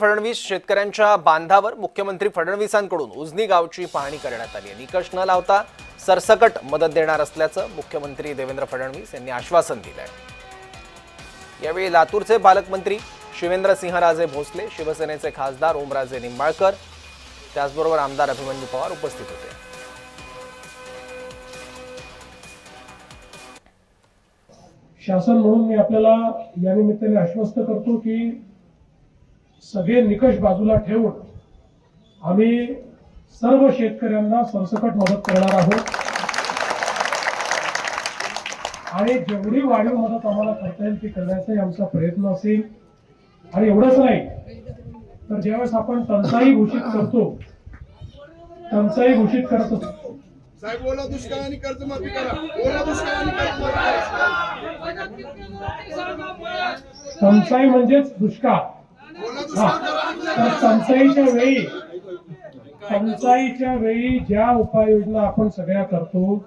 फडणवीस शेतकऱ्यांच्या बांधावर मुख्यमंत्री फडणवीसांकडून उजनी गावची पाहणी करण्यात आली. आहे निकष न लावता सरसकट मदत देणार असल्याचं मुख्यमंत्री देवेंद्र फडणवीस यांनी आश्वासन दिलंय. यावेळी लातूरचे पालकमंत्री शिवेंद्रसिंहराजे भोसले शिवसेनेचे खासदार ओमराजे निंबाळकर त्याचबरोबर आमदार अभिमन्यू पवार उपस्थित होते. शासन म्हणून मी आपल्याला या निमित्ताने आश्वस्त करतो की सगळे निकष बाजूला ठेवून आम्ही सर्व शेतकऱ्यांना सरसकट मदत करणार आहोत. आणि जेवढी वाढीव मदत आम्हाला करता येईल ती करण्याचाही आमचा प्रयत्न असेल. आणि एवढंच नाही तर ज्यावेळेस आपण टंचाई घोषित करतो टंचाई घोषित करत असतो. साहेब ओला दुष्काळ आणि कर्जमाफी करा. ओला दुष्काळ आणि कर्जमाफी करा. टंचाई म्हणजेच दुष्काळ ओला हा दुष्काळ तर टंचाईच्या वेळी टंचाईच्या वेळी ज्या उपाययोजना आपण सगळ्या करतो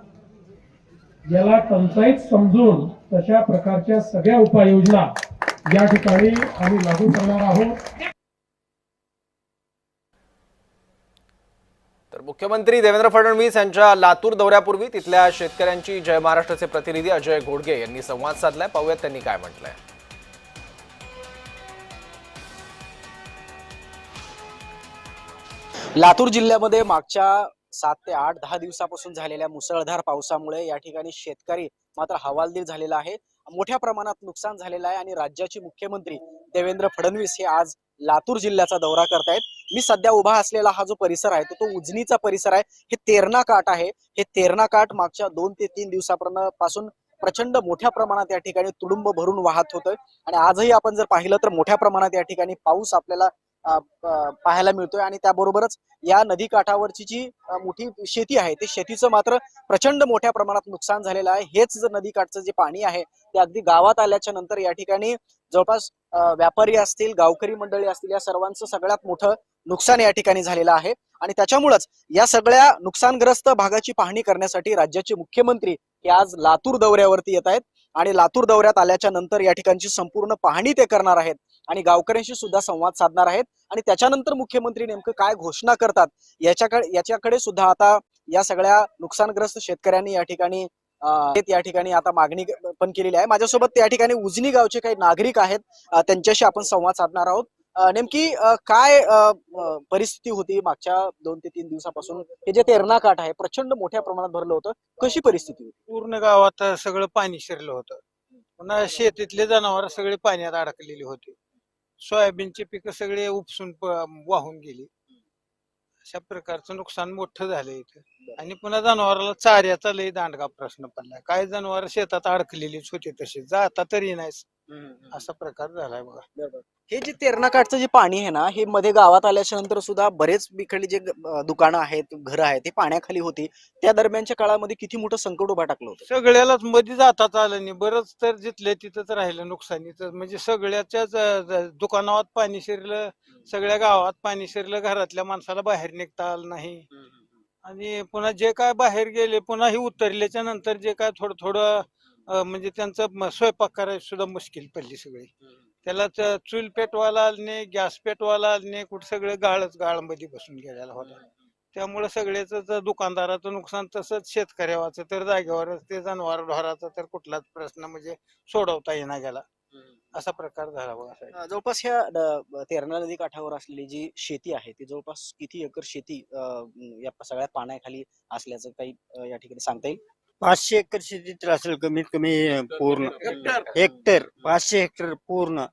याला टंचाईत समजून तशा प्रकारच्या सगळ्या उपाययोजना या ठिकाणी आम्ही लागू करणार आहोत. तर मुख्यमंत्री देवेंद्र फडणवीस यांच्या लातूर दौऱ्यापूर्वी तिथल्या शेतकऱ्यांची जय महाराष्ट्राचे प्रतिनिधी अजय घोडगे यांनी संवाद साधलाय. पाहूयात त्यांनी काय म्हटलंय. लातूर जिल्ह्यामध्ये मागच्या सात ते आठ दहा दिवसापासून झालेल्या मुसळधार पावसामुळे या ठिकाणी शेतकरी मात्र हवालदिल झालेला आहे. मोठ्या प्रमाणात नुकसान झालेलं आहे आणि राज्याचे मुख्यमंत्री देवेंद्र फडणवीस हे आज लातूर जिल्ह्याचा दौरा करतायत. मी सध्या उभा असलेला हा जो परिसर आहे तो तो उजनीचा परिसर आहे. हे तेरणा काठ आहे. हे तेरणा काठ मागच्या दोन ते तीन दिवसापर्यंत पासून प्रचंड मोठ्या प्रमाणात या ठिकाणी तुडुंब भरून वाहत होतोय आणि आजही आपण जर पाहिलं तर मोठ्या प्रमाणात या ठिकाणी पाऊस आपल्याला पाहायला मिळतोय आणि त्याबरोबरच या नदी काठावरची जी मोठी शेती आहे ते शेतीचं मात्र प्रचंड मोठ्या प्रमाणात नुकसान झालेलं आहे. हेच जर नदी काठचं जे पाणी आहे ते अगदी गावात आल्याच्यानंतर या ठिकाणी जवळपास व्यापारी असतील गावकरी मंडळी असतील या सर्वांचं सगळ्यात मोठं नुकसान या ठिकाणी झालेलं आहे. आणि त्याच्यामुळेच या सगळ्या नुकसानग्रस्त भागाची पाहणी करण्यासाठी राज्याचे मुख्यमंत्री हे आज लातूर दौऱ्यावरती येत आहेत. आणि लातूर दौऱ्यात आल्याच्यानंतर या ठिकाणची संपूर्ण पाहणी ते करणार आहेत. आणि गावकऱ्यांशी सुद्धा संवाद साधणार आहेत. आणि त्याच्यानंतर मुख्यमंत्री नेमकं काय घोषणा करतात याच्याकडे याच्याकडे सुद्धा आता या सगळ्या नुकसानग्रस्त शेतकऱ्यांनी या ठिकाणी या ठिकाणी आता मागणी पण केलेली आहे. माझ्यासोबत या ठिकाणी उजनी गावचे काही नागरिक आहेत त्यांच्याशी आपण संवाद साधणार आहोत. नेमकी काय परिस्थिती होती मागच्या दोन ते तीन दिवसापासून? हे जे तेरणा काठ आहे प्रचंड मोठ्या प्रमाणात भरलं होतं. कशी परिस्थिती होती? पूर्ण गावात सगळं पाणी शिरलं होतं. पुन्हा शेतीतले जनावर सगळे पाण्यात अडकलेली होती. सोयाबीनची पिकं सगळे उपसून प- वाहून गेली. अशा प्रकारचं नुकसान मोठं झालं इथं. आणि पुन्हा जनावराला चाऱ्याचा लय दांडगा प्रश्न पडलाय. काय जनावर शेतात अडकलेलीच होती तशी. जाता तरी नाही असा प्रकार झालाय बघा. हे जे तेरणा काठचं जे पाणी आहे ना हे मध्ये गावात आल्याच्यानंतर सुद्धा बरेच बिखडली जे अं, दुकानं आहेत घरं आहेत ते पाण्याखाली होती. त्या दरम्यानच्या काळामध्ये किती मोठं संकट उभा टाकलं होतं? सगळ्यालाच मध्ये जाताच आलं नाही. बरंच तर जिथले तिथंच राहिलं नुकसानीचं. म्हणजे सगळ्याच्याच अं, ज- दुकानात पाणी शिरलं सगळ्या गावात पाणी शिरलं घरातल्या माणसाला बाहेर निघता आलं नाही. आणि पुन्हा जे काय बाहेर गेले पुन्हा हे उतरल्याच्या नंतर जे काय थोडं थोडं म्हणजे त्यांचं स्वयंपाक करायची सुद्धा मुश्किल पडली सगळी. त्याला चूल पेटवायला आलं नाही गॅस पेटवायला आलं नाही कुठं सगळं गाळच गाळमध्ये बसून गेलेला होता. त्यामुळे सगळ्याच दुकानदाराचं नुकसान तसंच शेतकऱ्याचं तर जागेवरच ते जनावर ढोराचा तर कुठलाच प्रश्न म्हणजे सोडवता येईना गेला. असा प्रकार झाला बघा जवळपास ह्या तेरणा नदी काठावर असलेली जी शेती आहे ती जवळपास किती एकर शेती या सगळ्या पाण्याखाली असल्याचं काही या ठिकाणी सांगता येईल? पाचशे एकर शेती तर असेल कमीत कमी पूर्ण. हेक्टर पाचशे हेक्टर पूर्ण.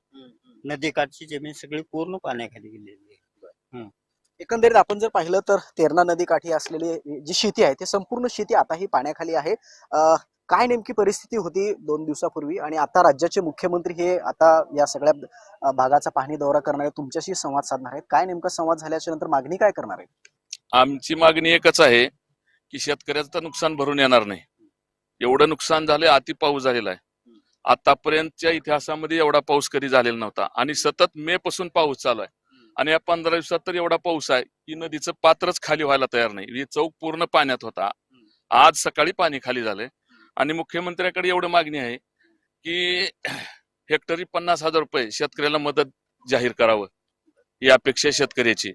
नदीकाठची जमीन सगळी पूर्ण पाण्याखाली गेलेली आहे. एकंदरीत आपण जर पाहिलं तर तेरणा नदी काठी असलेली जी शेती आहे ती संपूर्ण शेती आता ही पाण्याखाली आहे. अं, काय नेमकी परिस्थिती होती दोन दिवसापूर्वी? आणि आता राज्याचे मुख्यमंत्री हे आता या सगळ्या अं, भागाचा पाहणी दौरा करणार आहेत तुमच्याशी संवाद साधणार आहेत. काय नेमका संवाद झाल्याच्यानंतर मागणी काय करणार आहे आमची मागणी एकच आहे की शेतकऱ्याचं तर नुकसान भरून येणार नाही. एवढं नुकसान झालंय अति पाऊस झालेला आहे. आतापर्यंतच्या इतिहासामध्ये एवढा पाऊस कधी झालेला नव्हता. आणि सतत मे पासून पाऊस चालू आहे. आणि या पंधरा दिवसात तर एवढा पाऊस आहे की नदीचं पात्रच खाली व्हायला तयार नाही. ही चौक पूर्ण पाण्यात होता. आज सकाळी पाणी खाली झालंय. आणि मुख्यमंत्र्याकडे एवढं मागणी आहे की हेक्टरी पन्नास हजार रुपये शेतकऱ्याला मदत जाहीर करावं. ही अपेक्षा शेतकऱ्याची.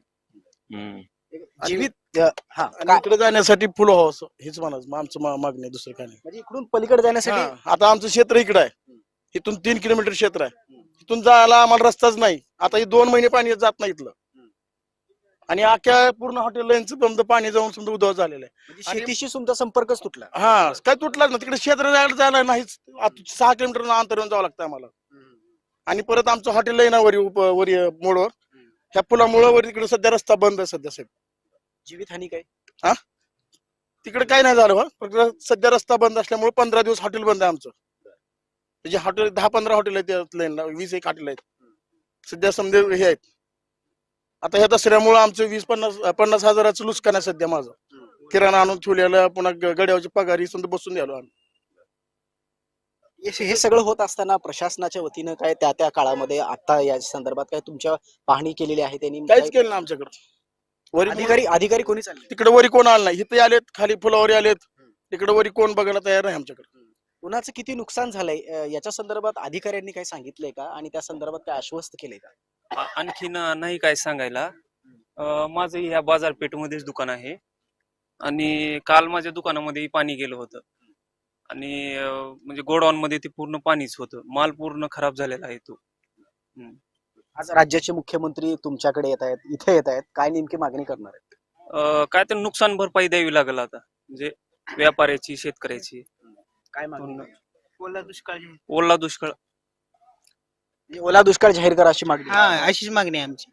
हम्म. जीवित हा. आणि इकडे जाण्यासाठी फुल व्हावं हेच म्हणायचं. आमचं मा- मागणी आहे, दुसरं काय नाही. म्हणजे इकडून पलीकडे जाण्यासाठी? हा, आता आमचं क्षेत्र इकडे आहे. इथून तीन किलोमीटर क्षेत्र आहे. इथून जायला आम्हाला रस्ताच नाही. आता हे दोन महिने पाणी जात नाही इथलं. आणि अख्ख्या पूर्ण हॉटेल लाईनचं समजा पाणी जाऊन समजा उद्ध्वस्त झालेलं आहे. म्हणजे शेतीशी तुमचा संपर्कच तुटला. हा काय तुटलाच ना तिकडे क्षेत्र जायला जायला नाहीच. आता सहा किलोमीटर अंतर येऊन जावं लागतं आम्हाला. आणि परत आमचं हॉटेल आहे ना वरी उप- वरी मोडवर. ह्या पुलामुळं वरी तिकडे सध्या रस्ता बंद आहे सध्या साहेब. जीवितहानी काय? तिकडे काय नाही झालं बा. फक्त सध्या रस्ता बंद असल्यामुळे पंधरा दिवस हॉटेल बंद आहे आमचं. म्हणजे हॉटेल दहा पंधरा हॉटेल आहेत त्या लाईनला वीस एक हॉटेल आहेत. सध्या समजे हे आहेत. आता ह्या दसऱ्यामुळे आमचं वीस पन्नास पन्नास हजाराचं नुकसान आहे सध्या माझं. किराणा आणून ठेवलेलं पुन्हा ग- गड्यावरची पगारी समजा बसून द्यालो आम्ही. हे हे सगळं होत असताना प्रशासनाच्या वतीनं काय त्या त्या काळामध्ये आता या संदर्भात काय तुमच्या पाहणी केलेली आहे त्यांनी? काहीच काय- केलं ना आमच्याकडे. अधिकारी अधिकारी कोणी चालले? तिकडे वरी कोण आलं नाही? इथे आलेत खाली फुलावरी आलेत. तिकडे वरी कोण बघायला तयार नाही आमच्याकडे. उन्हाचं किती नुकसान झालंय? अ, याच्या संदर्भात अधिकाऱ्यांनी काय सांगितलंय का? आणि त्या संदर्भात काय आश्वस्त केलंय का? आ- आणखीन अ, नाही काय सांगायला. अ, माझं ह्या बाजारपेठमध्येच दुकान आहे. आणि काल माझ्या दुकानामध्ये पाणी गेलं होतं. आणि अ, म्हणजे गोडाऊन मध्ये ते पूर्ण पाणीच होतं. माल पूर्ण खराब झालेला आहे तो. आज राज्याचे मुख्यमंत्री तुमच्याकडे येत आहेत इथे येत आहेत काय नेमकी मागणी करणार आहेत? अ, काय तर नुकसान भरपाई द्यावी लागेल आता म्हणजे व्यापाऱ्याची शेतकऱ्याची. काय मागणी. ओला दुष्काळ ओला दुष्काळ. म्हणजे ओला दुष्काळ जाहीर करा अशी मागणी. हा अशीच मागणी आहे आमची.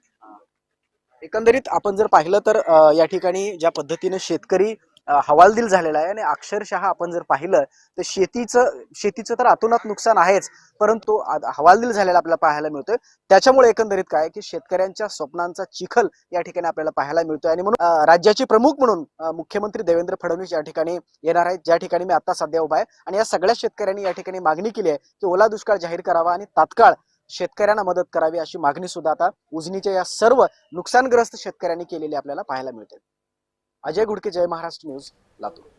एकंदरीत आपण जर पाहिलं तर अ, या ठिकाणी ज्या पद्धतीने शेतकरी हवालदिल झालेला आहे आणि अक्षरशः आपण जर पाहिलं तर शेतीचं शेतीचं तर अतोनात नुकसान आहेच परंतु हवालदिल झालेला आपल्याला पाहायला मिळतोय. त्याच्यामुळे एकंदरीत काय की शेतकऱ्यांच्या स्वप्नांचा चिखल या ठिकाणी आपल्याला पाहायला मिळतोय. आणि म्हणून राज्याचे प्रमुख म्हणून मुख्यमंत्री देवेंद्र फडणवीस या ठिकाणी येणार आहेत ज्या ठिकाणी मी आता सध्या उभा आहे. आणि या सगळ्या शेतकऱ्यांनी या ठिकाणी मागणी केली आहे की ओला दुष्काळ जाहीर करावा आणि तात्काळ शेतकऱ्यांना मदत करावी अशी मागणी सुद्धा आता उजनीच्या या सर्व नुकसानग्रस्त शेतकऱ्यांनी केलेली आपल्याला पाहायला मिळते अजय गुडके जय महाराष्ट्र न्यूज लातूर.